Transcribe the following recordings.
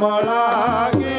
ಕಮಲಾಗಿ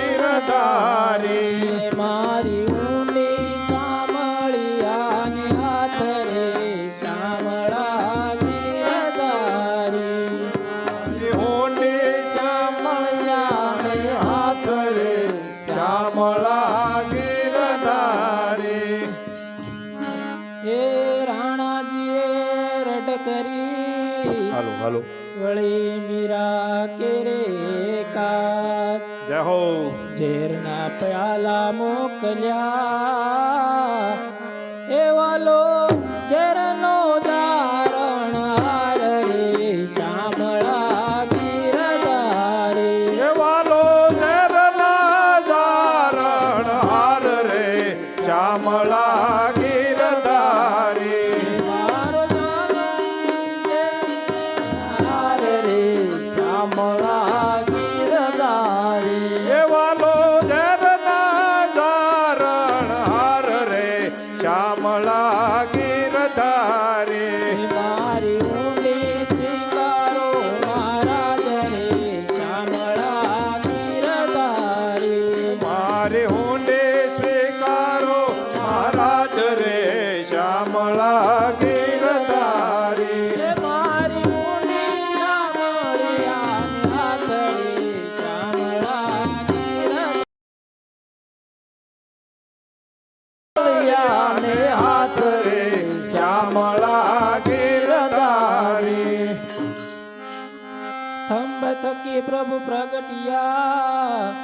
ખંભ થકી પ્રભુ પ્રગટિયા.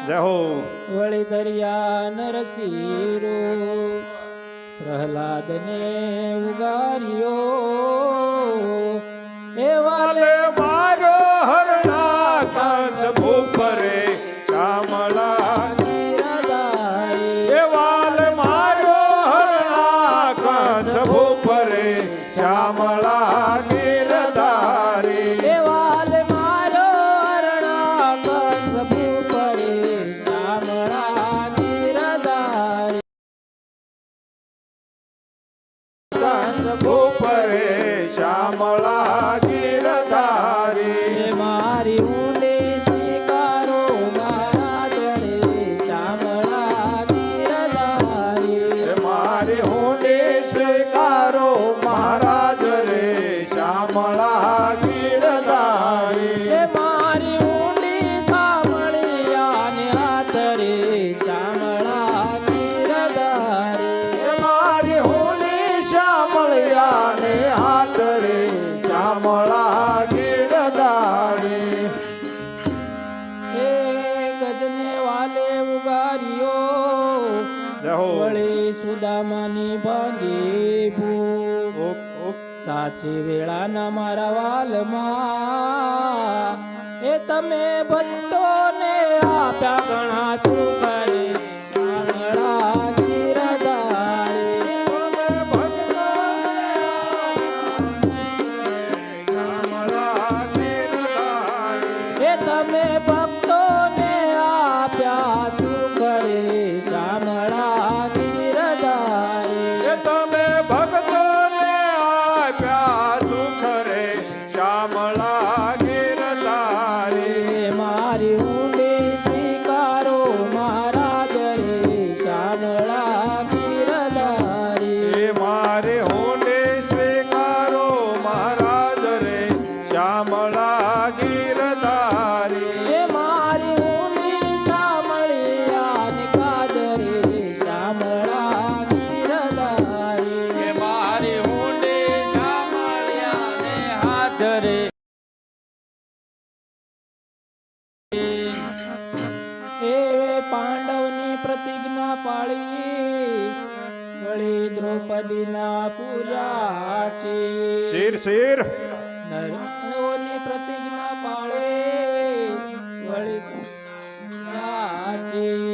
જય હો. વળી દરિયા નરસીરો પ્રહલાદ ને ઉગાર્યો. એવા પ્રતિજ્ઞ પાળી વળી દ્રૌપદીના પૂજાચી શેર શેર. નરણોની પ્રતિજ્ઞા પાળે વળી પૂજાચી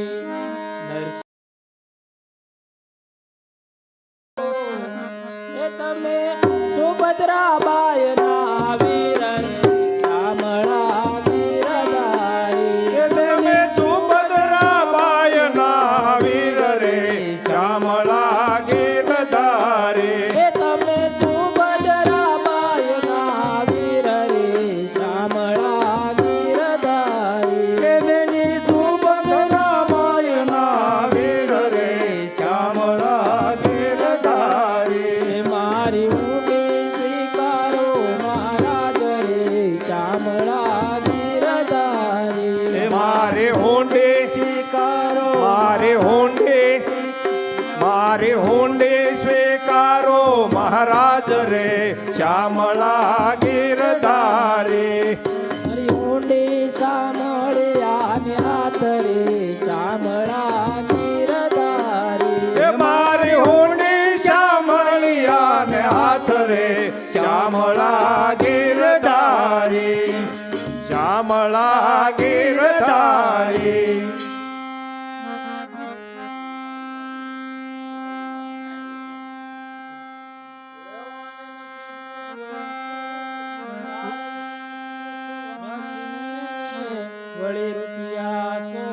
વળી રૂપિયા સો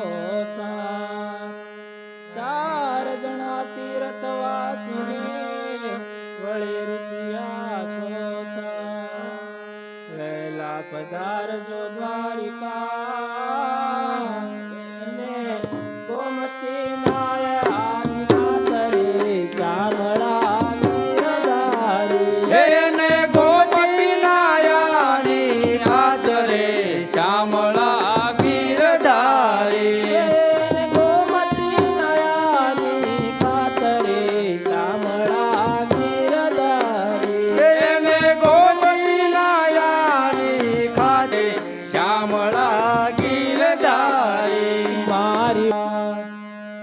ચાર જણા તીરથવાસી વળી રૂપિયા સો વહેલા પધારજો દ્વારિકા. મારી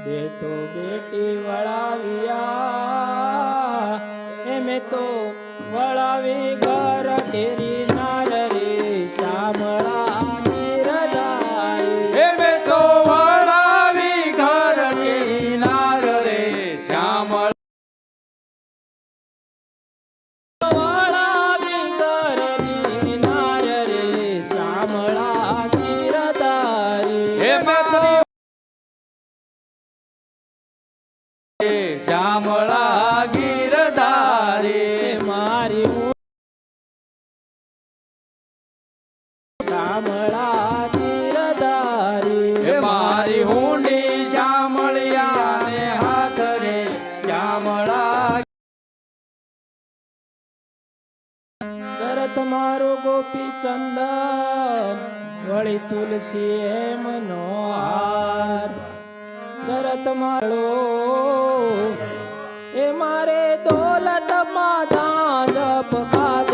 બેટો બેટી વળાવ્યા. એમે તો વળાવી ઘર કેરી તમારો ગોપી ચંદન વળી તુલસી એમનો હાર. કરત મારો એ મારે દોલતમાં જાજપ કાર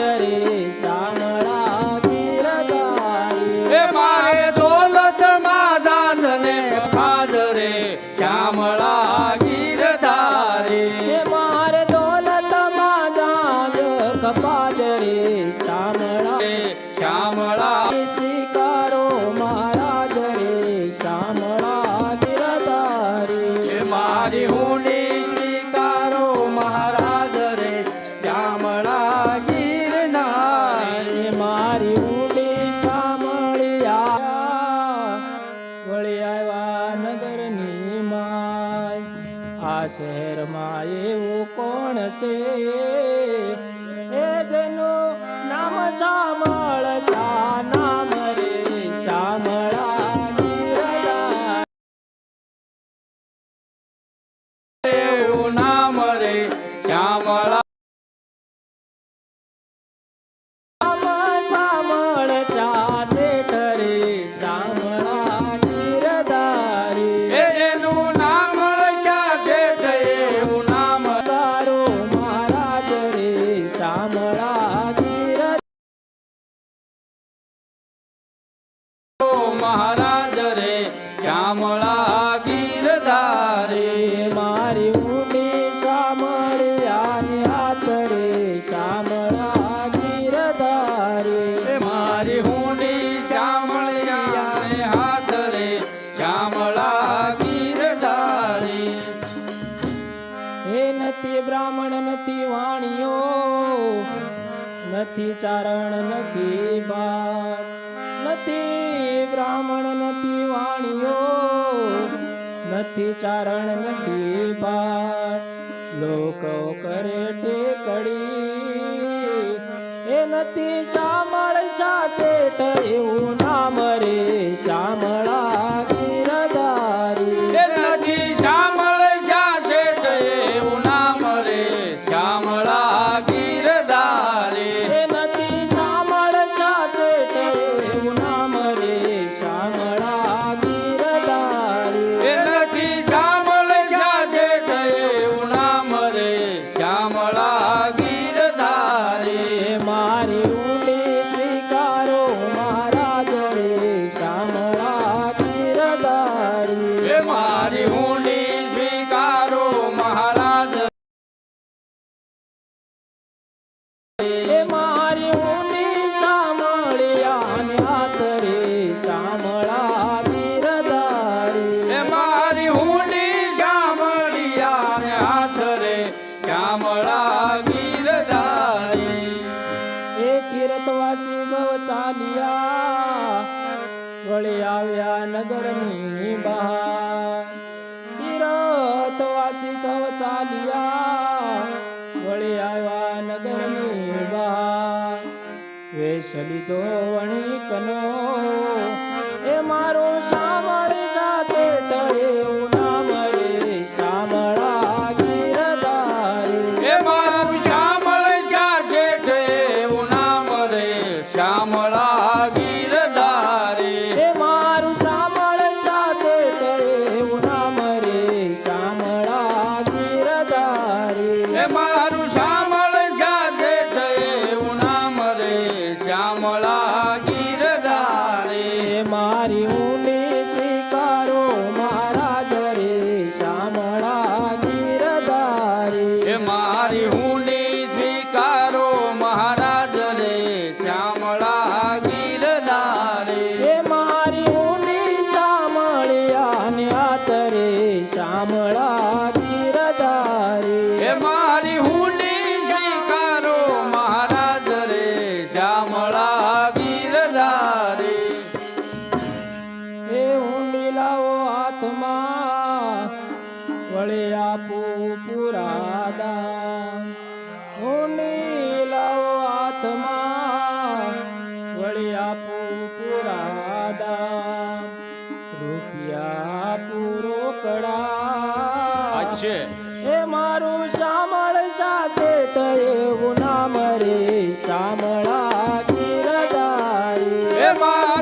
શહેરમાં એવું કોણ છે? કારણ નથી પાર. લોકો કરે ટેકડી. એ નથી શામળ શા શેઠ ની બહાર. રતવાસી સૌ ચાલ્યા. વળી આવ્યા નગરની બહાર. વેશ લીધો વણી કનો મારી હું मां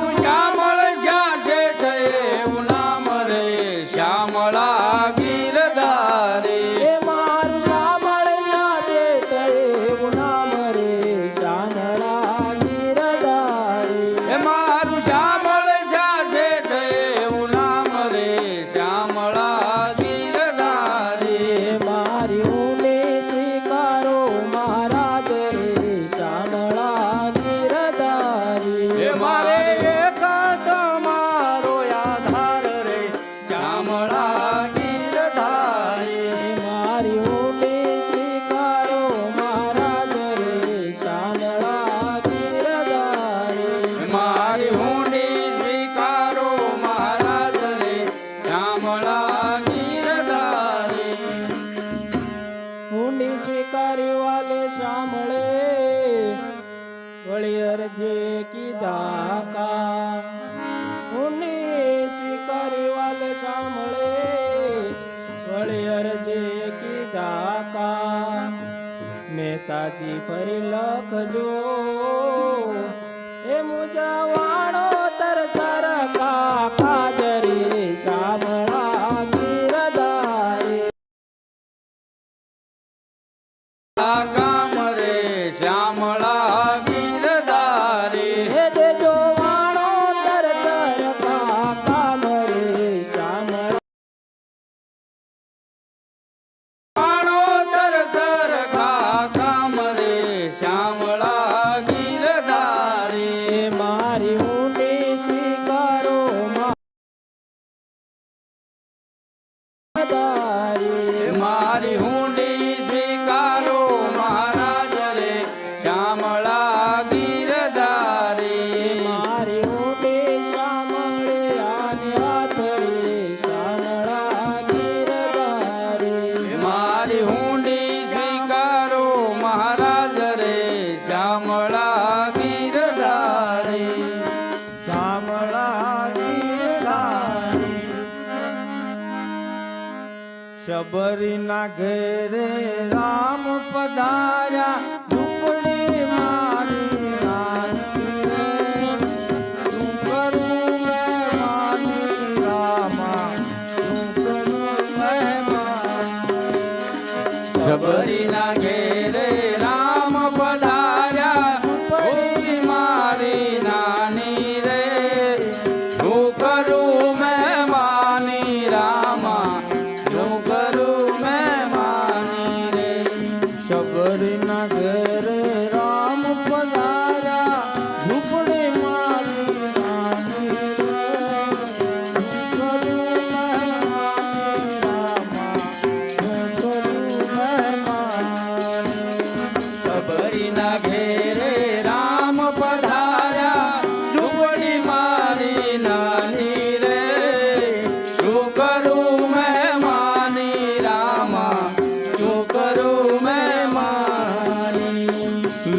કીધા કા કીધા કા નેતાજી ફરી લખજો એ મુજાવાળો તરસર કાકા જરી સાંભળા જબરી નાખે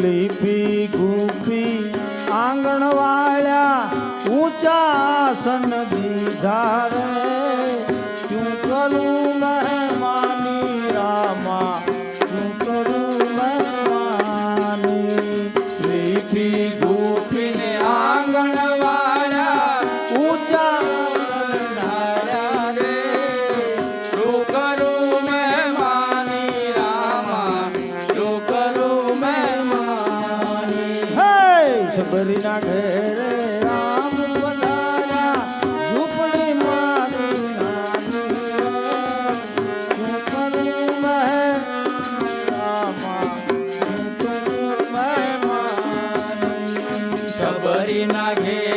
લીપી ગુપી આંગણવાળા ઊંચા સન દીધાર না ঘে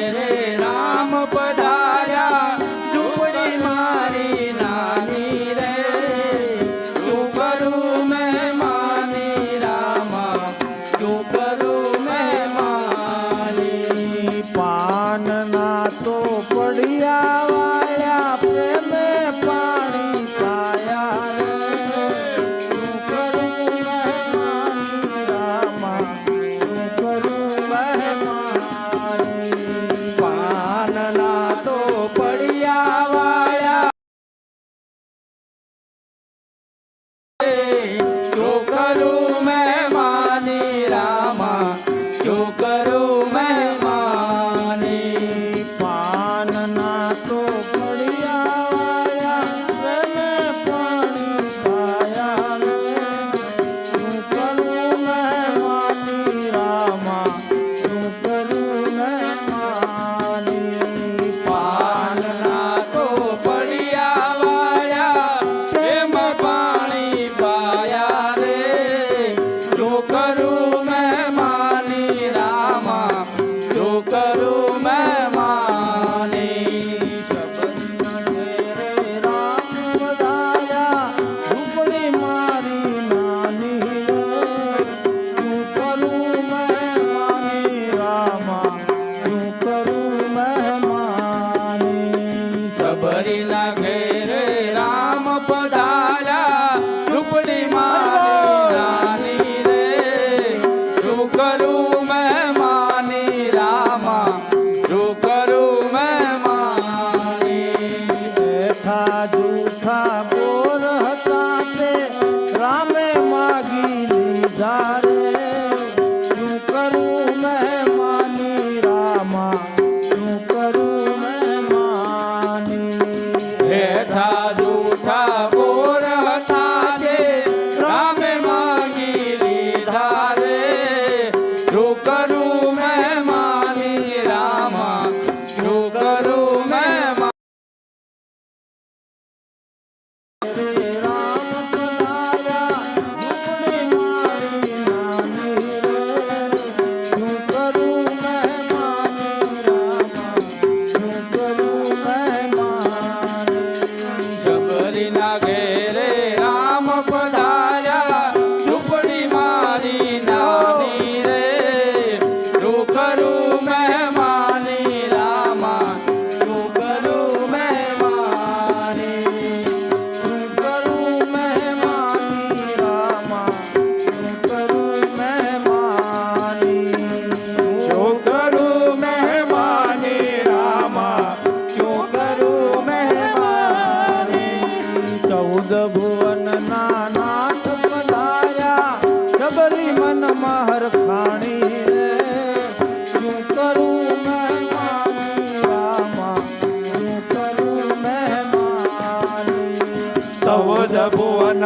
શબ્દ ભુવન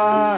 Shiva.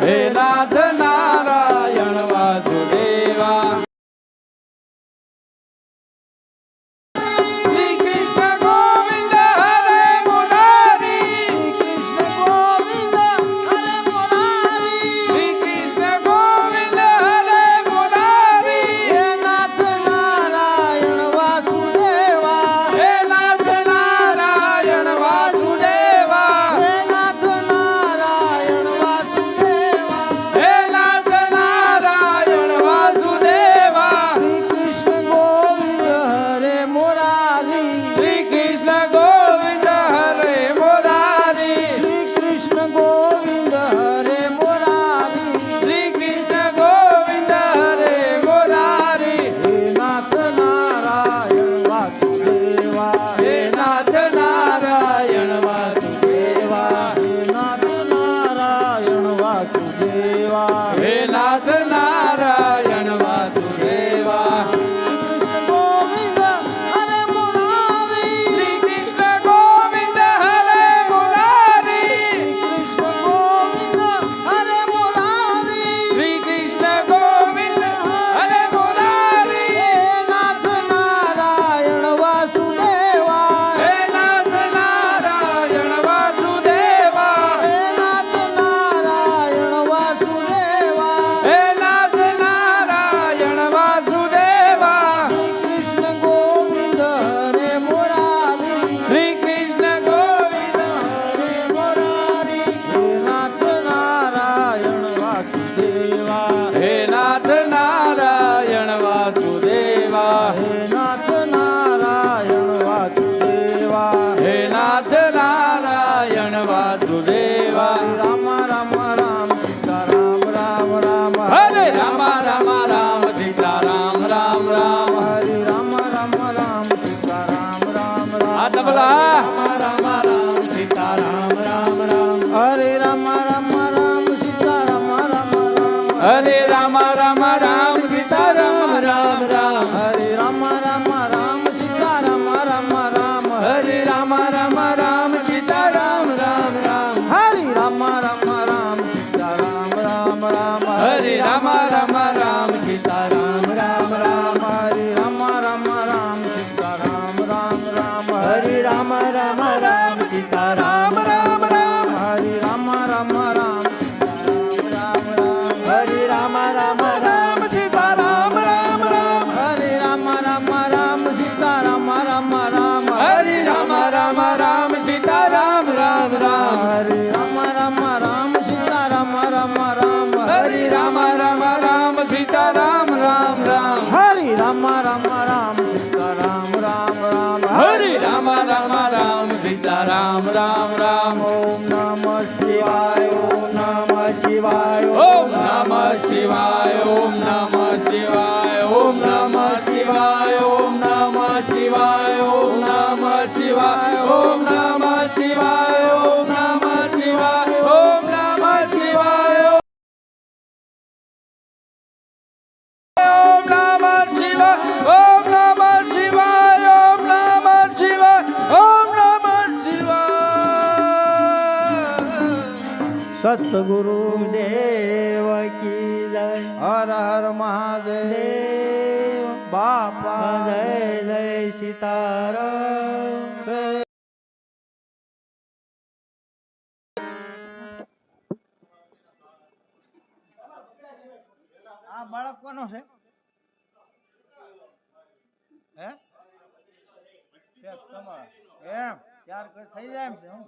Hare Rama Rama ઓમ નમ શિવાય ઓમ નમ શિવાય ઓમ નમ શિવાય ઓમ સતગુરુ સિતારા આ બાળક કોનો છે? હે? તમારા? એમ ત્યાર થઈ જાય એમ